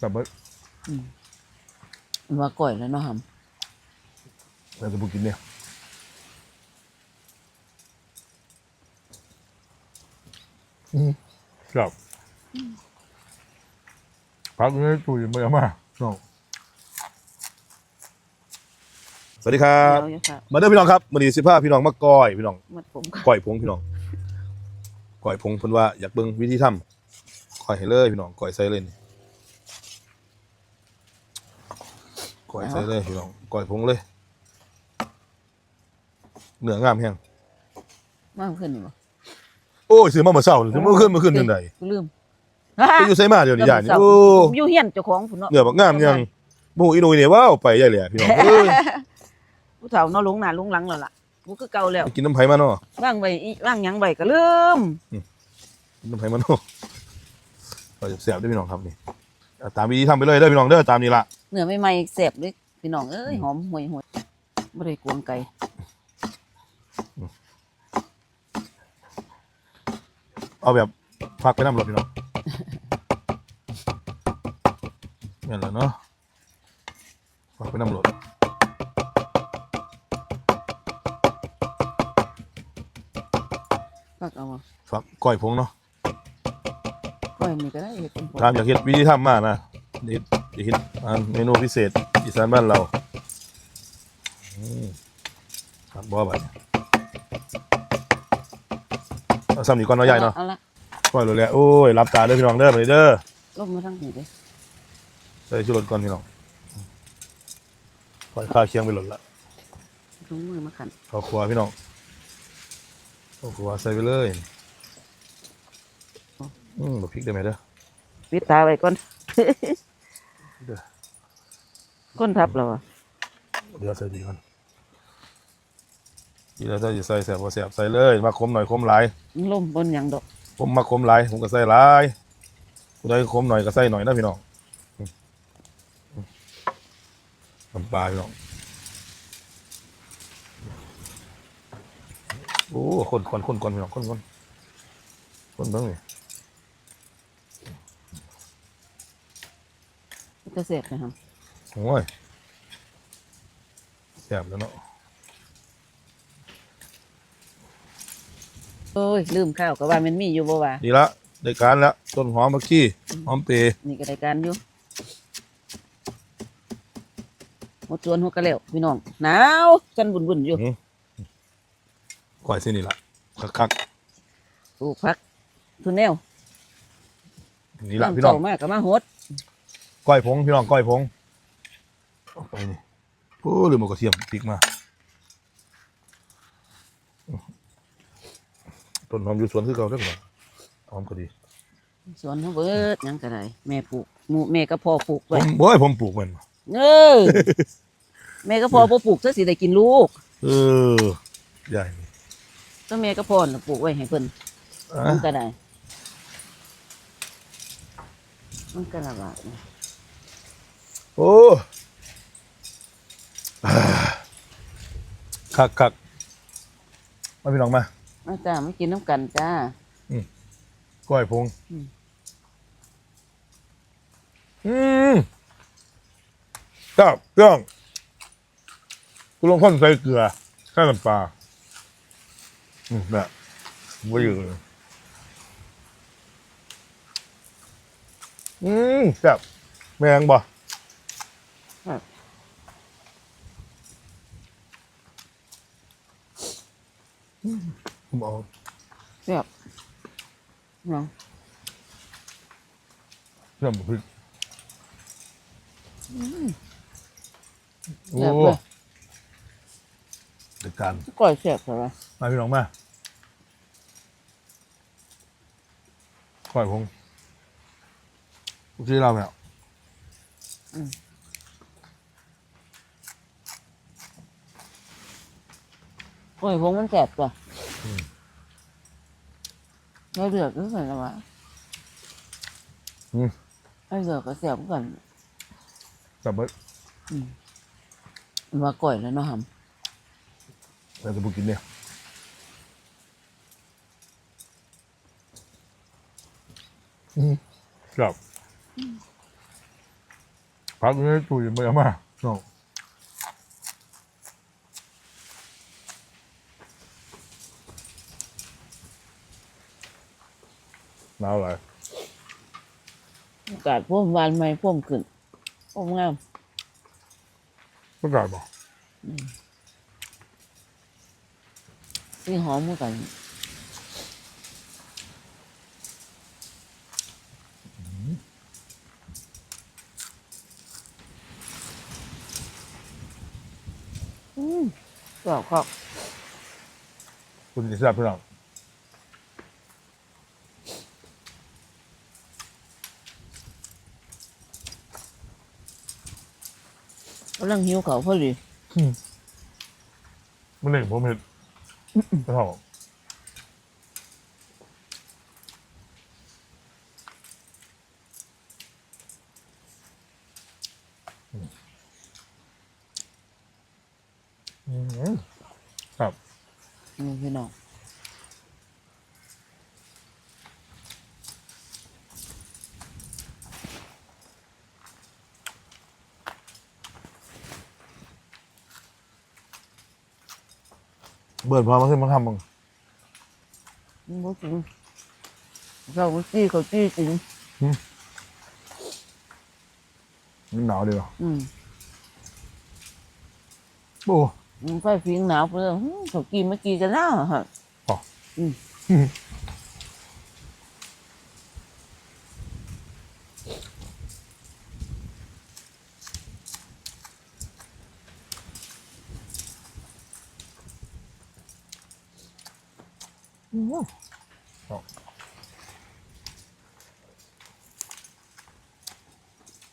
แบบว่าว่าก่อยแล้วเนาะหเราจะบุกินเนี่ยอืมครับพักนี้ตุยมามาน้องสวัสดีครัำบเดี๋ยวอยู่ค่ะมาเด้อพี่น้องครับวันนี้สิพาพี่น้องมาก้อยพี่น้องมัดผมก่อนก้อยพงพี่น้องก้อยพงเพิ่นว่าอยากเบิ่งวิธีทำก้อยให้เลยพี่น้องก้อยใส่เลยนี่ ก้อยใส่เลยพี่น้องก้อยพงเลยเนื้องามแฮงมากขึ้นบ่โอ้ยซื้อมาเมื่อเช้าซื้อเมื่อคืนเมื่อคืนจังไดกูลืมไปอยู่ไสมาเดี๋ยวนี้ยายนี่เริ่มโอ้ผมอยู่เฮียนเจ้าของพุ่นเนาะเนื้อบักงามยังบ่ฮู้อีหนุ่ยนี่ว้าวไปใหญ่เลยอะพี่น้องเอ้ยผู้เฒ่าเนาะลงหน้าลงหลังแล้วล่ะกูคือเก่าแล้วไปกินน้ำไผมาเนาะว่างไว้อีว่างหยังไว้ก็ลืมกินน้ำไผมาเนาะก็แซ่บเด้อพี่น้องครับนี่เอา ตามวิธีทำไปเลยเด้อพี่น้องเด้อตามนี้ล่ะเนื้อใหม่ๆแซ่บเลยพี่น้องเอ้ยหอมห่วยห่วยบ่ได้กวงไก่เอาแบบฟักไปน้ำรถพี่น้องนั่นแหละเนาะฟักไปน้ำรถฟักเอามาฟักก้อยพงเนาะก้ อยนี่ก็ได้เฮ็ดเป็นผงตามอยากเฮ็ดวิธีทำมากนะเฮ็ดอยากเฮ็ดอันเมนูพิเศษอีสานบ้านเราอืมครับบ่บัดเนี่ยเอาซ้ำนี่ก่อนเนาะยายเนาะเอาละก้อยเลยแหละโอ้ยรับตาเด้อพี่น้องเด้อไปเด้อลงมาทางนี้เด้ใส่ชูรสก่อนพี่น้องก้อยข้าวเคียงไปหล่นละลงมือมาขันข้าวครัวพี่น้องข้าวครัวใส่ไปเลย อืมบักพริกได้ไหมเด้อปิดตาไว้ก่อน เด้อก้นทับแล้วอะเดี๋ยวใส่ดีก่อนทีแล้วถ้าจะใส่แสบบ่แสบใส่เลยมาคมหน่อยคมหลายล่มบนหยังดอกผมมาคมหลายผมก็ใส่หลายผู้ใดคมหน่อยก็ใส่หน่อยนะพี่น้องอืมอืมน้ำปลาพี่น้องโอ้คนคนคนคนพี่น้องคนคนคนเบิ่งนี่ จะเสร็จนะครับโอ้ยแสบแล้วเนาะโอ้ย ลืมข้าวก็ว่ามันมีอยู่บ่ว่าดีละได้การแล้วต้นหอมเมื่อกี้หอมเปรย์นี่ก็ได้การอยู่หมดจวนหัวกะแล้วพี่น้องหนาวจันบุญๆอยู่ก่อยเส้นนี่ละคักปลูกผักทุนแนวๆนี่ละพี่น้องเจ้ามากก็มาโหด ก้อยผงพี่น้องก้อยผงเอาไปนี่โอ้ลืมเอากระเทียมพริกมา ต้นหอมอยู่สวนคือเก่าเด้อพี่น้องหอมก็ดีสวนเฮาเบิดหยังก็ได้แม่ปลูกหมู่แม่ก็พ่อปลูกผไว้มโอ้ยผมปลูกมันเออแม่ก็พ่อบ่ปลูกซะสิได้กินลูกเออใหญ่ก็แม่ก็พ่อน่ะปลูกไว้ให้เพิ่นอะมันก็ได้มันก็ละบาทนะ โอ้อ่าคักคักมาพี่น้องมามาจ้ามากินน้ำกันจ้าก้อยพงอืม อืมครับเครื่องกูลงข้นใส่เกลือแค่น้ำปลาอืมแบบว่าอยู่เลยอืมแซ่บแมงบ่อืม ผมเอาเนาะเรื่องพริกโอ้แซ่บเลยเด็ดการก้อยแซ่บใช่ไหมมาพี่น้องมาก่อยพงที่เราเนี่ย ก้อยพงมันแซ่บจ้ะไม่เดือดก็เหมือนกันวะอืมไอ้เดือดก็แซ่บเหมือนกันจับเบิดว่าก้อยแล้วเนาะฮัมเราจะบุกินเนี่ยอืมครับพักอยู่ในตู้เย็นไปเอามาน้อง หนาวอะไรอากาศพ่วมหวานไหมพ่วมขึ้นพ่วมงามประกาศบอกที่หอมเหมือนกันอืมกรอบครับคุณจะทราบพี่น้อง กำลังหิวเขาวพอดีมันเองผมเห็นไม่เท่าอืมครับนี่พี่น้อง เบิร์ดพอมาขึ้นมาทำมึงมันบ่จริงเขาก็จี้เขาจี้จริง มันหนาวดีว่ะอืมโอ้ มันไฟฟิงหนาวไปเลยอื้อเขากินเมื่อกี้จะหนาวอะฮะ อ๋ออื ม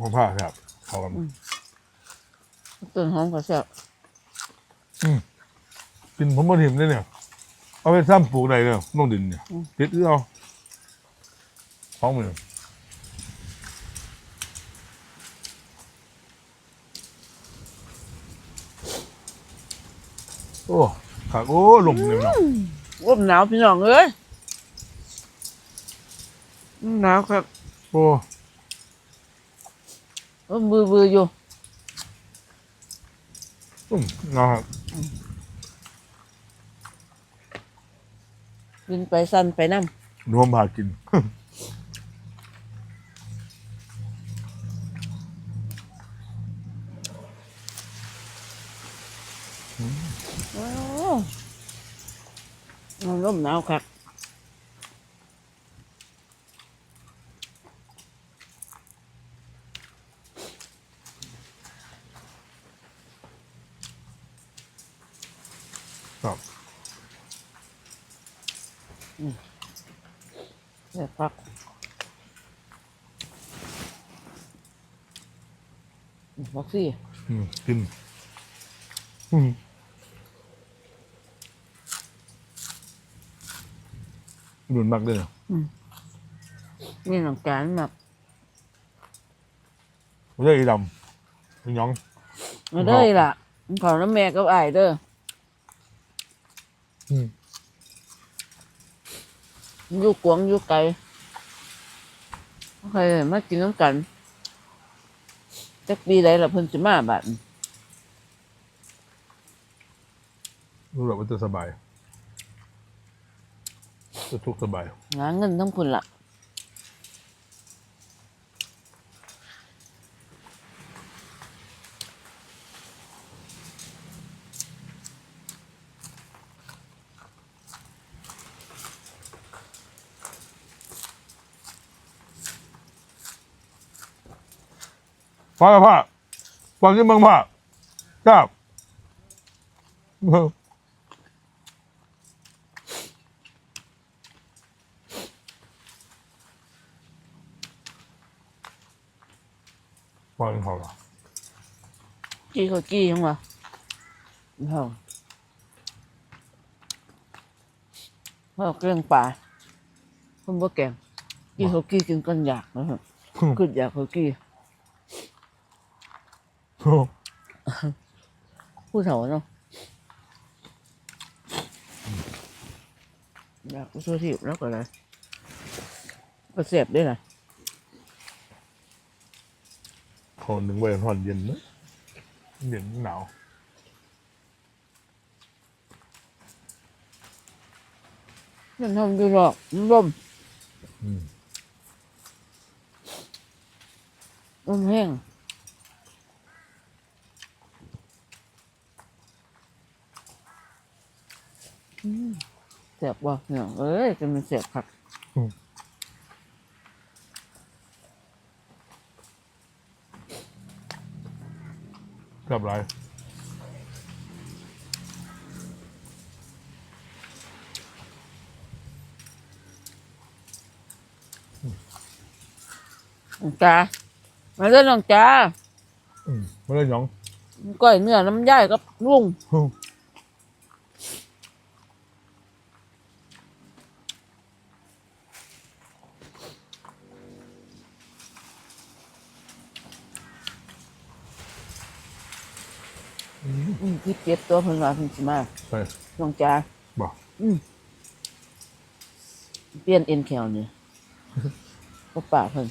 ผมผ้าครับ เขากันต้นหอมก็แซ่บกินผมมาถิ่มเลยเนี่ย เอาไปซ้ำปลูกใดเนี่ยลงดินเนี่ยติดอื้อเอาท้องมือโอ้ขาโอ้ลมเลยเนาะ ร่มหนาวพี่น้องเอ้ยหนาวครับโอ้ร่มบือบืออยู่อืมนะครับกินไปสั้นไปน้รวมพากินำโอ้มัน ร่มหนาวครับครับแซ่บครับบักซี่อืมกินอืม หนุนมากเลยเนาะนี่หนังการแบบไม่ใช่อีดำอีหยองมาเด้อล่ะขอน้ำแม่กับไอ้ายเด้ออืมอยู่กวางอยู่ไกลโอเคมากินน้ำกันจักปีใดละเพิ่นสิมาบัดรู้แบบว่าจะสบาย จะทุกข์สบายหาเงินทั้งคุณละฟ้าผ้าฟังที่เมืองผ้าครับฟังเขาละ จี้เขาจี้ยังวะเฮาเฮาเกรื่องป่าเพิ่นบ่แกงจี้เขากี้กินกันอยากนะครับคืออยากเขากี้ผู้เฒ่าเนาะอยากสู้ทิพแล้วก็เลยก็เสียบด้วยนะเขาหนึ่งไว้หอนเย็นนะ เย็นหนาวมันทำดีหรอกมันลมอืมลมแห้งอืมเสียบว่ะเนี่ยเอ้ยจะมันเสียบผัก กับไรน้องจ้ามาเล่นน้องจ้าอืมไม่ได้หยอง ก้อยเนื้อน้ำย่ายกับลุงอื มที่เจ็บตัวเพิ่นว่าเพิ่นสิมาไปน้องจ้าบอกอืมเปลี่ยนเอ็นแคลนี่ก็ป่าเพิ่น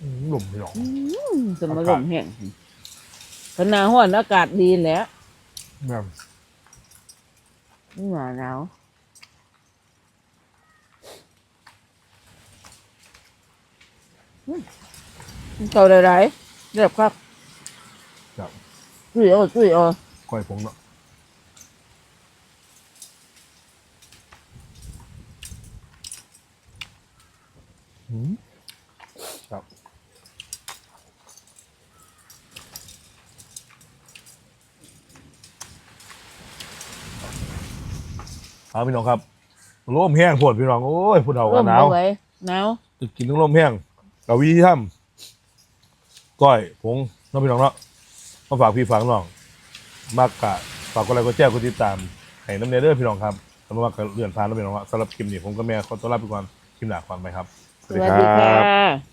อืมหลุมหยองอืมจะมาลมแห้งขนาดห้อนอากาศดีแหล้วแม่นนี่หนาหนาวอืมเท่าไรๆเรียบครับจับ จุ้ยเอาจุ้ยเอาก้อยผงเนาะอืมครับเอาพี่น้องครับร่มแห้งปวดพี่น้องโอ้ยผู้เฒ่าร่กันมหนาวเอาไว้หนาวจะกินทั้งร่มแห้งกับวิธีทำก้อยผงน้องพี่น้องเนาะ มาฝากพี่ฝากน้องมากกะฝากกดไลค์กดแชร์กดติดตามให้น้ำเนเดอร์พี่น้องครับสำหรับการเลื่อนผ่านน้องพี่น้องว่าสำหรับคลิปนี้ผมก็แม่ขอต้อนรับไปก่อนคลิปหน้าก่อนไปครับ สวัสดีค่ะ